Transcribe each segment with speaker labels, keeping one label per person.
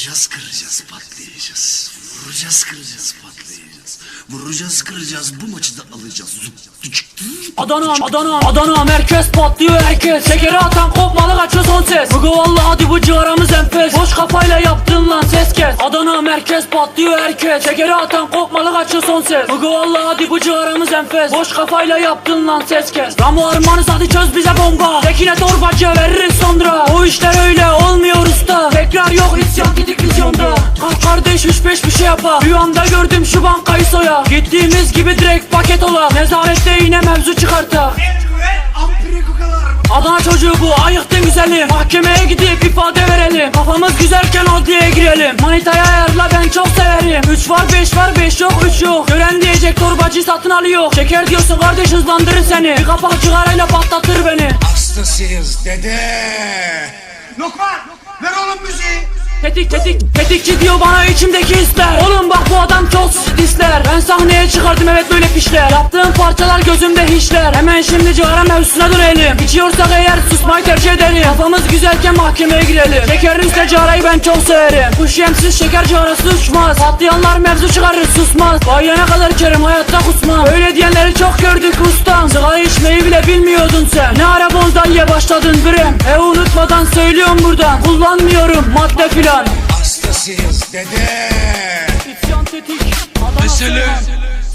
Speaker 1: Vuracağız kıracağız patlayacağız. Vuracağız kıracağız patlayacağız. Vuracağız kıracağız. Bu maçı da alacağız.
Speaker 2: Adana, Adana, Adana merkez patlıyor herkes. Şekeri atan kopmalı kaçıyor son ses. Bugü valla hadi bu ciğaramız enfes. Boş kafayla yaptın lan ses kes. Adana merkez patlıyor herkes. Şekeri atan kopmalı kaçıyor son ses. Bugü valla hadi bu ciğaramız enfes. Boş kafayla yaptın lan ses kes. Ramo armanız hadi çöz bize bomba. Tekine torbacıya veririz sonra. O işler öyle olmuyor usta. Tekrar yok isyan gidik vizyonda Kalk kardeş üç beş bir şey yapa Rüyamda gördüm şu bankayı soya. Gittiğimiz gibi direkt paket ola. Nezarette yine mevzu çıkarta. Adana çocuğu bu ayıktın güzelim? Mahkemeye gidip ifade verelim. Kafamız güzelken adliyeye girelim. Manitaya ayarla ben çok severim. 3 var 5 var 5 yok 3 yok. Gören diyecek torbacı satın alıyor. Şeker diyorsa kardeş hızlandırır seni. Bir kapak cigarayla patlatır beni.
Speaker 1: Hastasıyız dede.
Speaker 3: Lokman ver oğlum müziği.
Speaker 2: Tetik tetik tetikçi diyor bana içimdeki hisler Oğlum bak bu adam çok disler Ben sahneye çıkardım evet böyle pişler. Yaptığım parçalar gözümde hiçler. Hemen şimdi cigara mevzusuna dönelim. İçiyorsak eğer susmayı tercih edelim. Kafamız güzelken mahkemeye girelim. Şekerin üstüne cigarayı ben çok severim. Kuş yemsiz şeker cigarası uçmaz. Patlayanlar mevzu çıkarır susmaz. Bayana kadar kerim hayatta kusmam. Öyle diyenleri çok gördük ustam. Sigara içmeyi bile bilmiyordun sen. Ne ara bonzaiye başladın bre E unutmadan söylüyorum buradan. Kullanmıyorum madde filan
Speaker 1: Hastasıyız dede.
Speaker 2: İsyan tetik Adana
Speaker 4: Mesele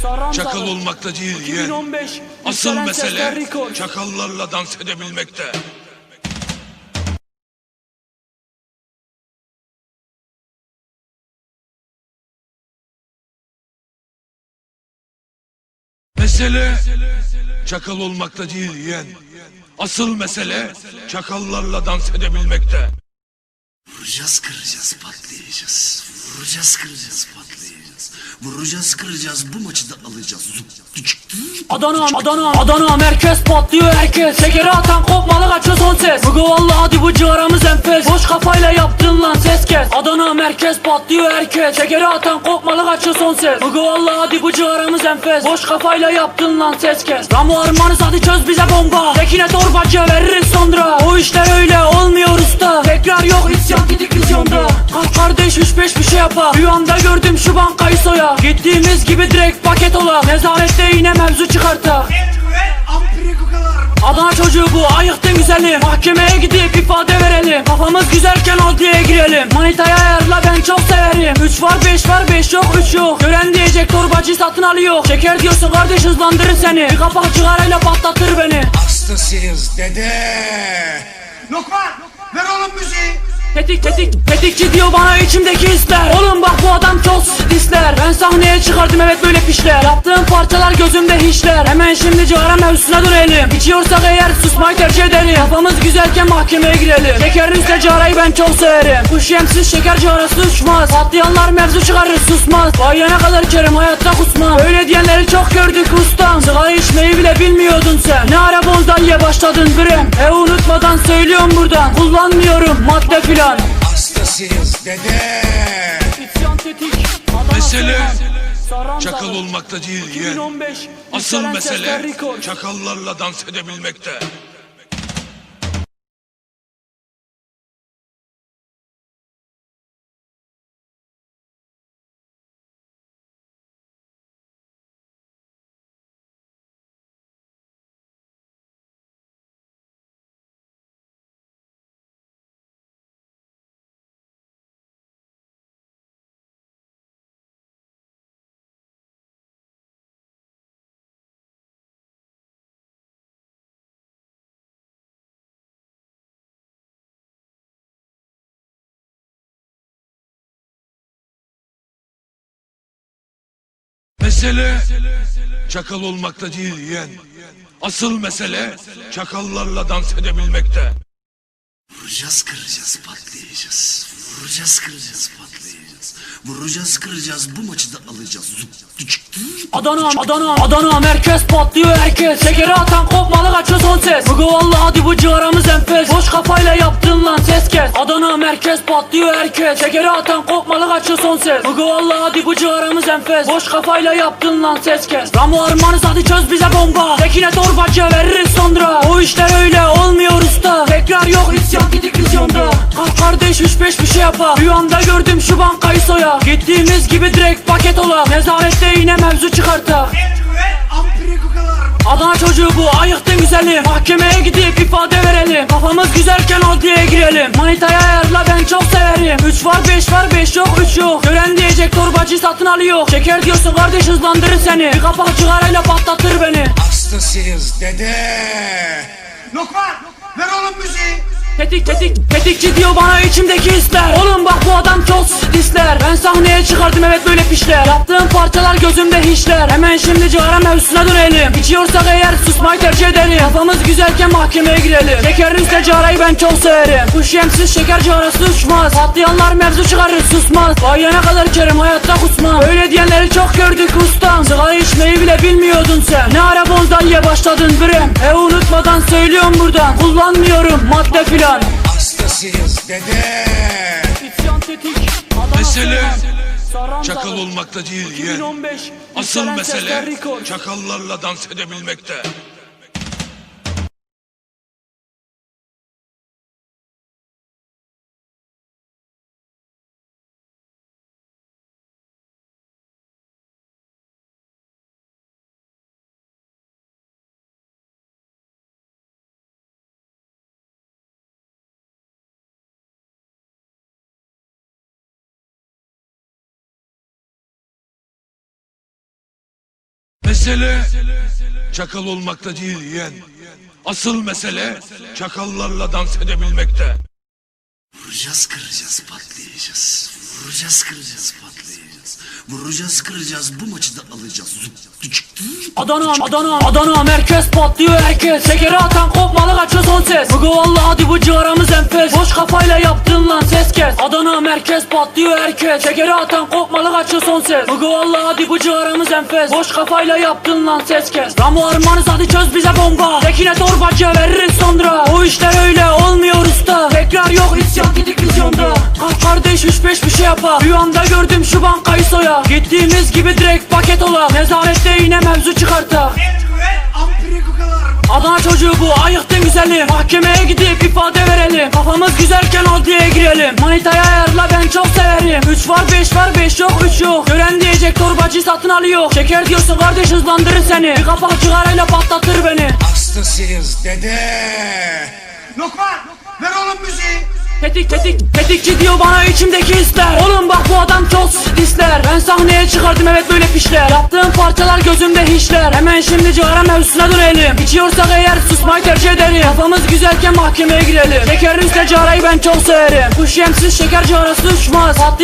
Speaker 2: Saran
Speaker 4: çakal olmakta değil yeğen.
Speaker 2: 2015
Speaker 4: Asıl mesele çakallarla dans edebilmekte. Mesele çakal olmakta değil yeğen. Asıl mesele çakallarla dans edebilmekte.
Speaker 1: Vuracağız kıracağız patlayacağız. Vuracağız kıracağız patlayacağız. Vuracağız. Kıracağız. Bu maçı da alacağız.
Speaker 2: Adana, Adana, Adana. Merkez patlıyor herkes. Şekeri atan kopmalı kaçıyor son ses. Bugü valla hadi bu ciğaramız enfes. Boş kafayla yaptın lan ses kes. Adana merkez patlıyor herkes. Şekeri atan kopmalı kaçıyor son ses. Bugü valla hadi bu ciğaramız enfes. Boş kafayla yaptın lan ses kes. Ramo armanız hadi çöz bize bomba. Tekine torbacıya veririz sonra. O işler öyle olmuyor usta. Tekrar yok isyan gidik vizyonda Kalk kardeş üç beş bir şey yapa. Rüyamda gördüm şu bankayı soya Gittiğimiz gibi direkt paket ola Nezarette yine mevzu çıkarta Adana çocuğu bu ayıktın güzelim Mahkemeye gidip ifade verelim. Kafamız güzelken adliyeye girelim. Manitaya ayarla ben çok severim. 3 var 5 var 5 yok 3 yok. Gören diyecek torbacı satın alıyor. Şeker diyorsa kardeş hızlandırır seni. Bir kapak cigarayla patlatır beni.
Speaker 1: Hastasıyız dede.
Speaker 3: Lokman ver oğlum müziği.
Speaker 2: Tetik tetik tetikçi diyor bana içimdeki hisler Oğlum bak bu adam çok disler Ben sahneye çıkardım evet böyle pişler. Yaptığım parçalar gözümde hiçler. Hemen şimdi cigara mevzusuna dönelim. İçiyorsak eğer susmayı tercih edelim. Kafamız güzelken mahkemeye girelim. Şekerin üstüne cigarayı ben çok severim. Kuş yemsiz şeker cigarası uçmaz. Patlayanlar mevzu çıkarır susmaz. Bayana kadar kerim hayatta kusmam. Öyle diyenleri çok gördük ustam. Sigara içmeyi bile bilmiyordun sen. Ne ara bonzaiye başladın bre E unutmadan söylüyorum buradan. Kullanmıyorum madde filan.
Speaker 1: Hastasıyız dede.
Speaker 2: İsyan tetik.
Speaker 4: Mesele çakal olmakta değil yeğen.
Speaker 2: 2015
Speaker 4: Asıl mesele çakallarla dans edebilmekte. Mesele çakal olmakta değil yeğen. Asıl mesele çakallarla dans edebilmekte.
Speaker 1: Vuracağız kıracağız patlayacağız. Vuracağız kıracağız patlayacağız. Vuracağız kıracağız bu maçı da alacağız.
Speaker 2: Adana, Adana, Adana merkez patlıyor herkes Şekeri atan kopmalı kaçıyor son ses Bugü vallahi hadi bu ciğaramız enfes Boş kafayla yaptın lan ses kes Adana merkez patlıyor herkes. Şekeri atan kopmalı kaçıyor son ses. Bugü vallahi hadi bu ciğaramız enfes. Boş kafayla yaptın lan ses kes. Ramo armanız hadi çöz bize bomba. Tekine torbacı veririz sonra. O işler öyle olmuyor usta. Tekrar yok isyan gidik vizyonda Kalk kardeş üç beş bir şey yapa Rüyamda gördüm şu bankayı soya. Gittiğimiz gibi direkt paket ola. Nezarette yine mevzu çıkarta. Adana çocuğu bu ayıktın güzelim. Mahkemeye gidip ifade verelim. Kafamız güzelken adliyeye girelim. Manitaya ayarla ben çok severim. 3 var 5 var 5 yok 3 yok. Gören diyecek torbacı satın alıyor. Şeker diyorsun kardeş hızlandırır seni. Bir kapak cigarayla patlatır beni.
Speaker 3: Hastasıyız dede. Lokman.
Speaker 2: Tetik tetik tetikçi diyor bana içimdeki hisler Oğlum bak bu adam çok disler Ben sahneye çıkardım evet böyle pişler. Yaptığım parçalar gözümde hiçler. Hemen şimdi cigara mevzusuna dönelim. İçiyorsak eğer susmayı tercih edelim. Kafamız güzelken mahkemeye girelim. Şekerin üstüne cigarayı ben çok severim. Kuş yemsiz şeker cigarası uçmaz Patlayanlar mevzu çıkarır susmaz. Bayana kadar kerim hayatta kusmam. Öyle diyenleri çok gördük ustam. Sigara içmeyi bile bilmiyordun sen. Ne ara bonzalye başladın brem E unutmadan söylüyorum buradan. Kullanmıyorum madde filan
Speaker 3: Hastasıyız dede.
Speaker 4: Mesele Çakal olmakta değil yeğen.
Speaker 2: 2015
Speaker 4: Asıl mesele çakallarla dans edebilmekte Mesele çakal olmakta değil yeğen. Asıl mesele çakallarla dans edebilmekte.
Speaker 1: Vuracağız kıracağız patlayacağız. Vuracağız kıracağız patlayacağız. Vuracağız kıracağız bu maçı da alacağız.
Speaker 2: Adana, Adana, Adana merkez patlıyor herkes. Şekeri atan kopmalı kaçıyor son ses. Bugü vallahi hadi bu ciğaramız enfes. Boş kafayla yaptın lan ses kes Adana merkez patlıyor herkes. Şekeri atan kopmalı kaçıyor son ses. Bugü vallahi hadi bu ciğaramız enfes. Boş kafayla yaptın lan ses kes. Ramo armanız hadi çöz bize bomba. Tekine torbacı veririz sonra. O işler öyle olmuyor usta. Tekrar yok isyan gidik vizyonda. Kalk kardeş üç beş bir şey yapa Rüyamda gördüm şu bankayı soya. Gittiğimiz gibi direkt paket ola. Nezarette yine mevzu çıkarta. Adana çocuğu bu ayıktın güzelim Mahkemeye gidip ifade verelim. Kafamız güzelken adliyeye girelim. Manitaya ayarla ben çok severim. 3 var 5 var 5 yok 3 yok. Gören diyecek torbacı satın alıyor. Şeker diyorsun kardeş hızlandırır seni. Bir kapak cigarayla patlatır beni.
Speaker 3: Hastasıyız dede. Lokman ver oğlum müziği.
Speaker 2: Tetik tetik tetikçi diyor bana içimdeki hisler Ben sahneye çıkardım evet böyle pişler. Yaptığım parçalar gözümde hiçler. Hemen şimdi cigara mevzusuna dönelim. İçiyorsak eğer susmayı tercih edelim Kafamız güzelken mahkemeye girelim. Şekerin üstüne cigarayı ben çok severim. Kuş yemsiz şeker cigarası uçmaz. Patlayan